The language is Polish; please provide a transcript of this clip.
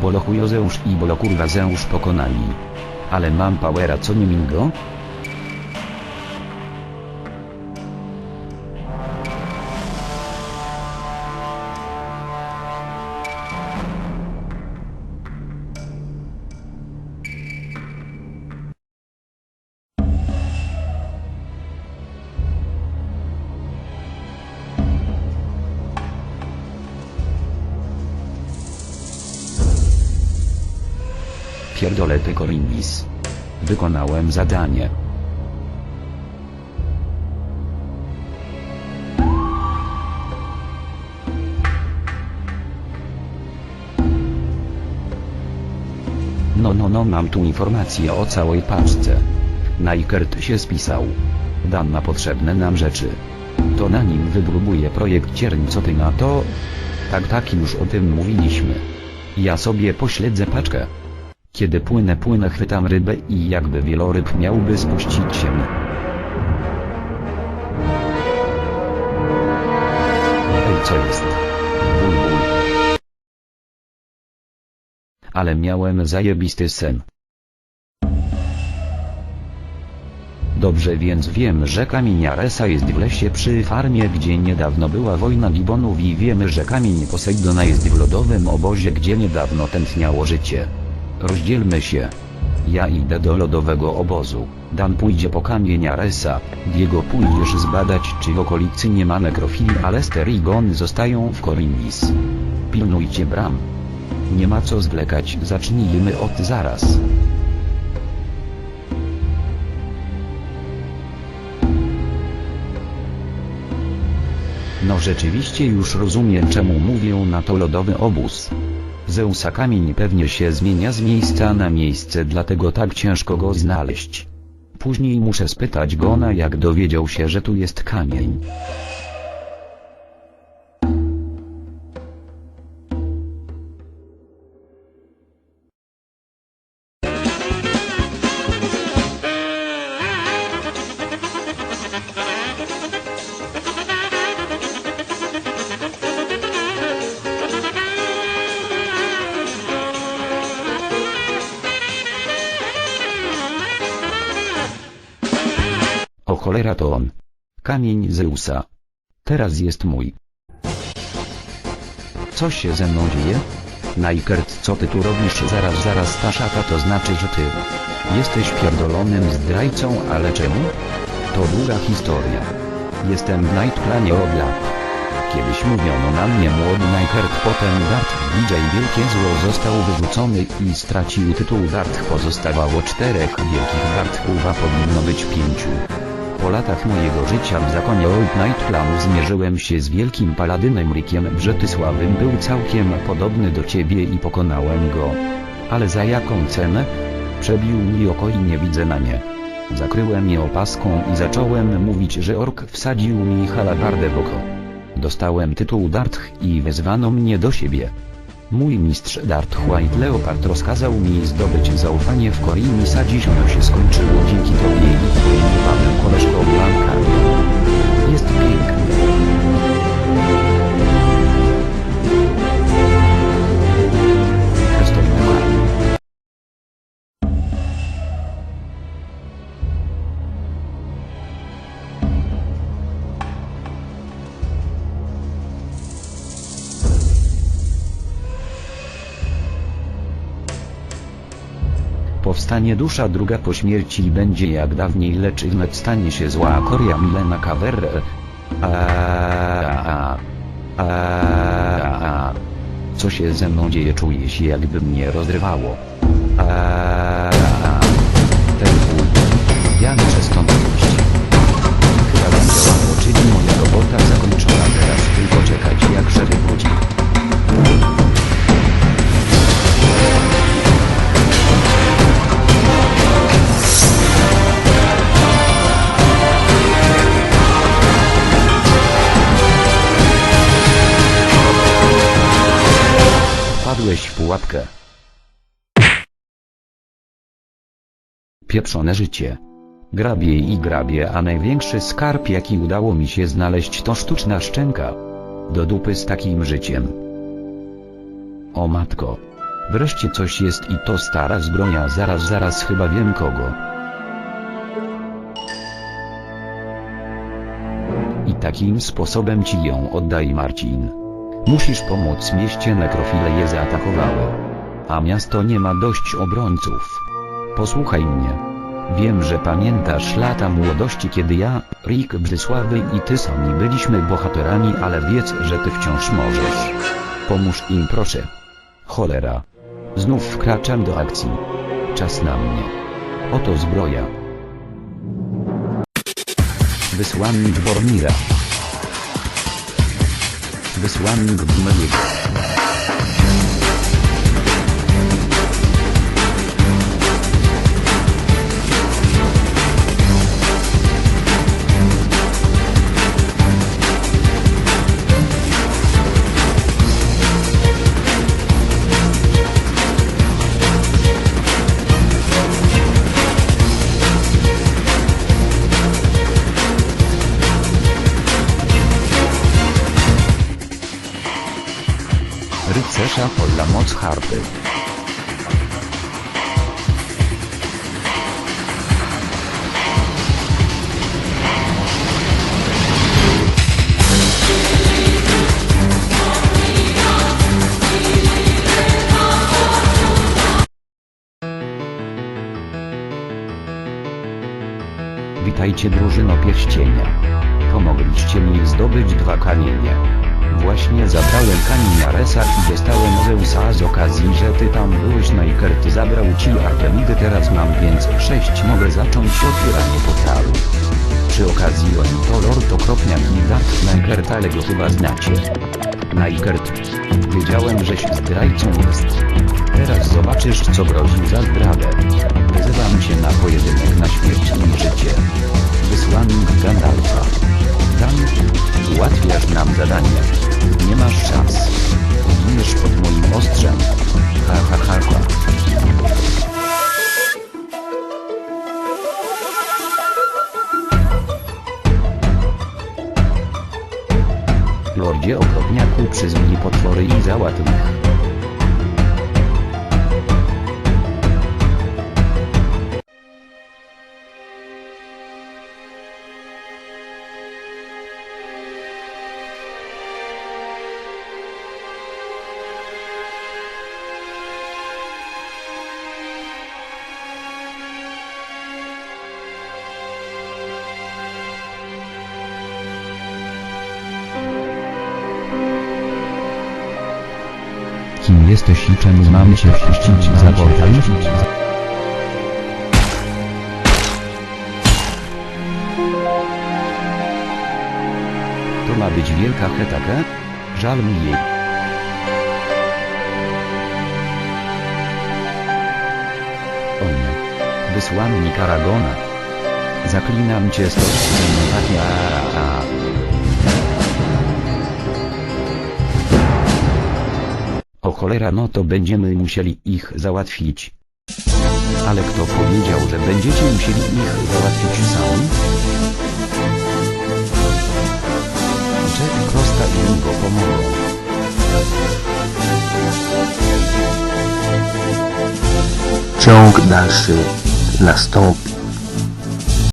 Bolochujozeusz i Bolokurwazeusz pokonali. Ale mam powera co nie mingo? Pierdolę ty. Wykonałem zadanie. No no no mam tu informację o całej paczce. Najkert się spisał. Dan na potrzebne nam rzeczy. To na nim wypróbuje projekt cierń co ty na to? Tak tak już o tym mówiliśmy. Ja sobie pośledzę paczkę. Kiedy płynę płynę chwytam rybę i jakby wieloryb miałby spuścić się. Ej co jest? Ból ból. Ale miałem zajebisty sen. Dobrze więc wiem, że kamień Aresa jest w lesie przy farmie, gdzie niedawno była wojna gibonów i wiemy, że kamień Posejdona jest w lodowym obozie, gdzie niedawno tętniało życie. Rozdzielmy się. Ja idę do lodowego obozu. Dan pójdzie po kamień Aresa. Diego pójdziesz zbadać, czy w okolicy nie ma nekrofili, a Lester i Gon zostają w Korinis. Pilnujcie bram. Nie ma co zwlekać, zacznijmy od zaraz. No rzeczywiście już rozumiem czemu mówią na to lodowy obóz. Zeusa kamień pewnie się zmienia z miejsca na miejsce dlatego tak ciężko go znaleźć. Później muszę spytać Gona jak dowiedział się że tu jest kamień. O cholera to on. Kamień Zeusa. Teraz jest mój. Co się ze mną dzieje? Najkert co ty tu robisz zaraz zaraz ta szata to znaczy że ty jesteś pierdolonym zdrajcą ale czemu? To długa historia. Jestem w Nightplanie od lat. Kiedyś mówiono na mnie młody Najkert potem Darth DJ Wielkie Zło został wyrzucony i stracił tytuł Darth pozostawało czterech wielkich Darthów a powinno być pięciu. Po latach mojego życia w zakonie Old Night zmierzyłem się z wielkim paladynem Rickiem Brzetysławym był całkiem podobny do ciebie i pokonałem go. Ale za jaką cenę? Przebił mi oko i nie widzę na nie. Zakryłem je opaską i zacząłem mówić, że ork wsadził mi halabardę w oko. Dostałem tytuł Darth i wezwano mnie do siebie. Mój mistrz Darth White Leopard rozkazał mi zdobyć zaufanie w Korinis, a dziś ono się skończyło dzięki tobie i twoim niebawem koleżkom Blankami. Jest piękny. Powstanie dusza druga po śmierci i będzie jak dawniej lecz wnet stanie się zła Koria Milena Caverre. Co się ze mną dzieje czuję się jakby mnie rozrywało. Ten ból. Ja muszę stąd wyjść. Chyba zadziałało, czyli moja robota zakończona teraz tylko czekać jak szereg ludzi. Pułapkę. Pieprzone życie. Grabię i grabię, a największy skarb jaki udało mi się znaleźć to sztuczna szczęka. Do dupy z takim życiem. O matko. Wreszcie coś jest i to stara zbroja zaraz zaraz chyba wiem kogo. I takim sposobem ci ją oddaj Marcin. Musisz pomóc mieście nekrofile je zaatakowały. A miasto nie ma dość obrońców. Posłuchaj mnie. Wiem, że pamiętasz lata młodości kiedy ja, Rick Brzysławy i ty sami byliśmy bohaterami ale wiedz, że ty wciąż możesz. Pomóż im proszę. Cholera. Znów wkraczam do akcji. Czas na mnie. Oto zbroja. Wysłannik Bormira. Wysłannik Gmeliego. Rycerza pola moc harpy. Witajcie drużyno pierścienia. Pomogliście mi zdobyć dwa kamienie. Właśnie zabrałem kamień Aresa i dostałem Zeusa z okazji, że ty tam byłeś Najkert zabrał ci Artemidy teraz mam więc sześć mogę zacząć otwieranie portalu. Przy okazji oni to Lord Okropniak i Dark Najkert ale go chyba znacie. Najkert. Wiedziałem żeś zdrajcą jest. Teraz zobaczysz co grozi za zdradę. Wyzywam cię na pojedynek na śmierć i życie. Wysłannik Gandalfa. Dan, ułatwiasz nam zadanie. Nie masz szans. Giniesz pod moim ostrzem. Ha ha ha ha. Lordzie okropniaku przyzwij potwory i załatw. Kim jesteś i czemu mam cię wpuścić za? To ma być wielka hetaka? Żal mi jej. O nie. Wysłannik Aragona. Zaklinam cię z a. cholera no to będziemy musieli ich załatwić. Ale kto powiedział, że będziecie musieli ich załatwić sami? Jack Costa i Hugo pomogą. Ciąg dalszy nastąpi.